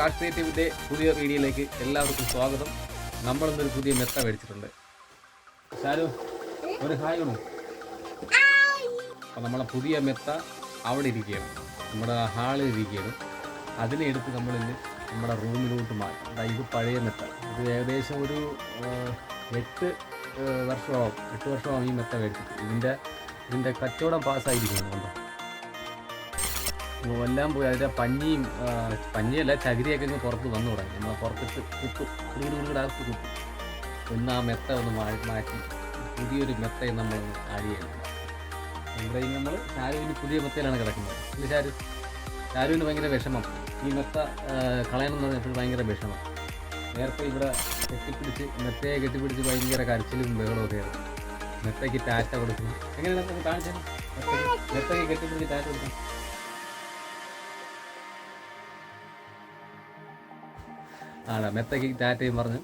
Cash ക്രിയേറ്റീവിന്റെ പുതിയ വീഡിയോയിലേക്ക് എല്ലാവർക്കും സ്വാഗതം. നമ്മളിന്നൊരു പുതിയ മെത്ത മേടിച്ചിട്ടുണ്ട്. ഷാരു ഒരു ഹായ് വേണോ അപ്പം നമ്മളെ പുതിയ മെത്ത അവിടെ ഇരിക്കുകയാണ്. നമ്മുടെ ഹാളിൽ ഇരിക്കുകയാണ്. അതിനെ എടുത്ത് നമ്മളിന്ന് നമ്മുടെ റൂമിലോട്ട് മാറ്റി. ഇത് പഴയ മെത്ത. ഇത് ഏകദേശം ഒരു എട്ട് വർഷമാവും. എട്ട് വർഷമാവും ഈ മെത്ത മേടിച്ചിട്ട്. ഇതിന്റെ ഇതിന്റെ കച്ചവടം പാസ്സായിരിക്കുന്നു എല്ലാം പോയി അതിന്റെ പഞ്ഞിയും പഞ്ഞിയല്ല ചകിരിയൊക്കെ ഇങ്ങ് പുറത്ത് വന്നു തുടങ്ങി. നമ്മൾ പുറത്തിട്ട് കുത്തും. കുടുകുടുകുടാക്ക് കുത്തും. ഒന്ന് ആ മെത്ത ഒന്ന് മാറ്റി. പുതിയൊരു മെത്തയും നമ്മൾ ആഡ് നമ്മുടെ നമ്മൾ ഷാരുവിന് പുതിയ മെത്തയിലാണ് കിടക്കുന്നത്. ഇല്ല ഷാരു ഷാരുവിന് ഭയങ്കര വിഷമം. ഈ മെത്ത കളയണമെന്ന് പറഞ്ഞപ്പോൾ ഭയങ്കര വിഷമം. നേരത്തെ ഇവിടെ കെട്ടിപ്പിടിച്ച് മെത്തയെ കെട്ടിപ്പിടിച്ച് ഭയങ്കര കരച്ചിലും ബഹളമൊക്കെ ആയിരുന്നു. മെത്തയ്ക്ക് ടാറ്റ കൊടുക്കുന്നു. എങ്ങനെയാണ് കാണിച്ചത്? മെത്തയ്ക്ക് കെട്ടിപ്പിടിച്ച് ടാറ്റ കൊടുക്കുന്നു ആണ് മെത്തയ്ക്ക് ടാറ്റയും പറഞ്ഞ്.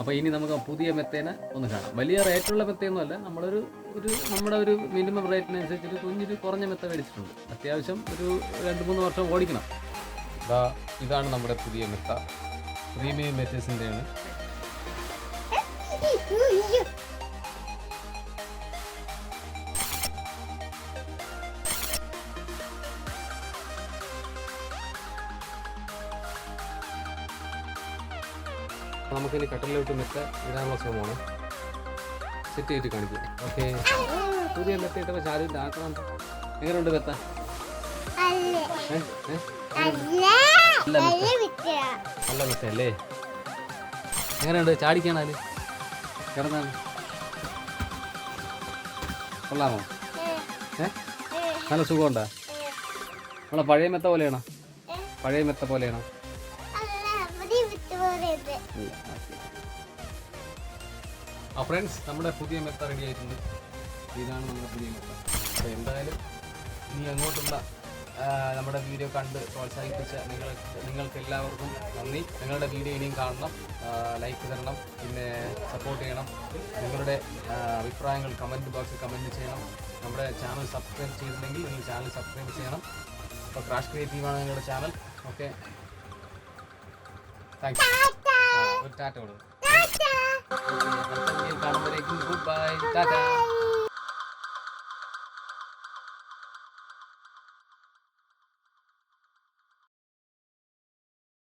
അപ്പോൾ ഇനി നമുക്ക് പുതിയ മെത്തേനെ ഒന്ന് കാണാം. വലിയ റേറ്റുള്ള മെത്തയൊന്നും അല്ല നമ്മളൊരു ഒരു നമ്മുടെ ഒരു മിനിമം റേറ്റിനനുസരിച്ച് കുഞ്ഞൊരു കുറഞ്ഞ മെത്ത മേടിച്ചിട്ടുണ്ട്. അത്യാവശ്യം ഒരു രണ്ട് മൂന്ന് വർഷം ഓടിക്കണം. ഇതാ ഇതാണ് നമ്മുടെ പുതിയ മെത്ത. പ്രീമിയം മെറ്റേഴ്സിന്റെയാണ് നമുക്കിനി കട്ടലിലോട്ട് മെത്ത ഇടാനുള്ള ശ്രമമാണ്. സെറ്റ് ചെയ്തിട്ട് കാണിക്കും. ഓക്കെ പുതിയ മെത്ത ഇട്ടപ്പോൾ ചാരുവിന്റെ ആക്കണം. എങ്ങനെയുണ്ട് മെത്ത? നല്ല. മെത്ത അല്ലേ? എങ്ങനെയുണ്ട്? ചാടിക്കാണാൽ കിടന്നാണ്. കൊള്ളാമോ? ഏ. നല്ല സുഖമുണ്ടോ? നമ്മളെ പഴയ മെത്ത പോലെയാണോ? പഴയ മെത്ത പോലെയാണോ? ആ ഫ്രണ്ട്സ് നമ്മുടെ പുതിയ മെത്ത റെഡി ആയിട്ടുണ്ട്. ഇതാണ് നമ്മുടെ പുതിയ മെത്ത. അപ്പോൾ എന്തായാലും ഇനി അങ്ങോട്ടുള്ള നമ്മുടെ വീഡിയോ കണ്ട് പ്രോത്സാഹിപ്പിച്ച നിങ്ങൾ നിങ്ങൾക്ക് എല്ലാവർക്കും നന്ദി. നിങ്ങളുടെ വീഡിയോ ഇനിയും കാണണം. ലൈക്ക് തരണം. പിന്നെ സപ്പോർട്ട് ചെയ്യണം. നിങ്ങളുടെ അഭിപ്രായങ്ങൾ കമന്റ് ബോക്സിൽ കമന്റ് ചെയ്യണം. നമ്മുടെ ചാനൽ സബ്സ്ക്രൈബ് ചെയ്തിട്ടുണ്ടെങ്കിൽ നിങ്ങൾ ചാനൽ സബ്സ്ക്രൈബ് ചെയ്യണം. അപ്പോൾ ക്രാഷ് ക്രിയേറ്റീവാണ് നിങ്ങളുടെ ചാനൽ ഓക്കെ ഒരു ടാറ്റ കൊടുക്കും കാണുമ്പോഴേക്കും ഗുഡ് ബൈ ടാറ്റ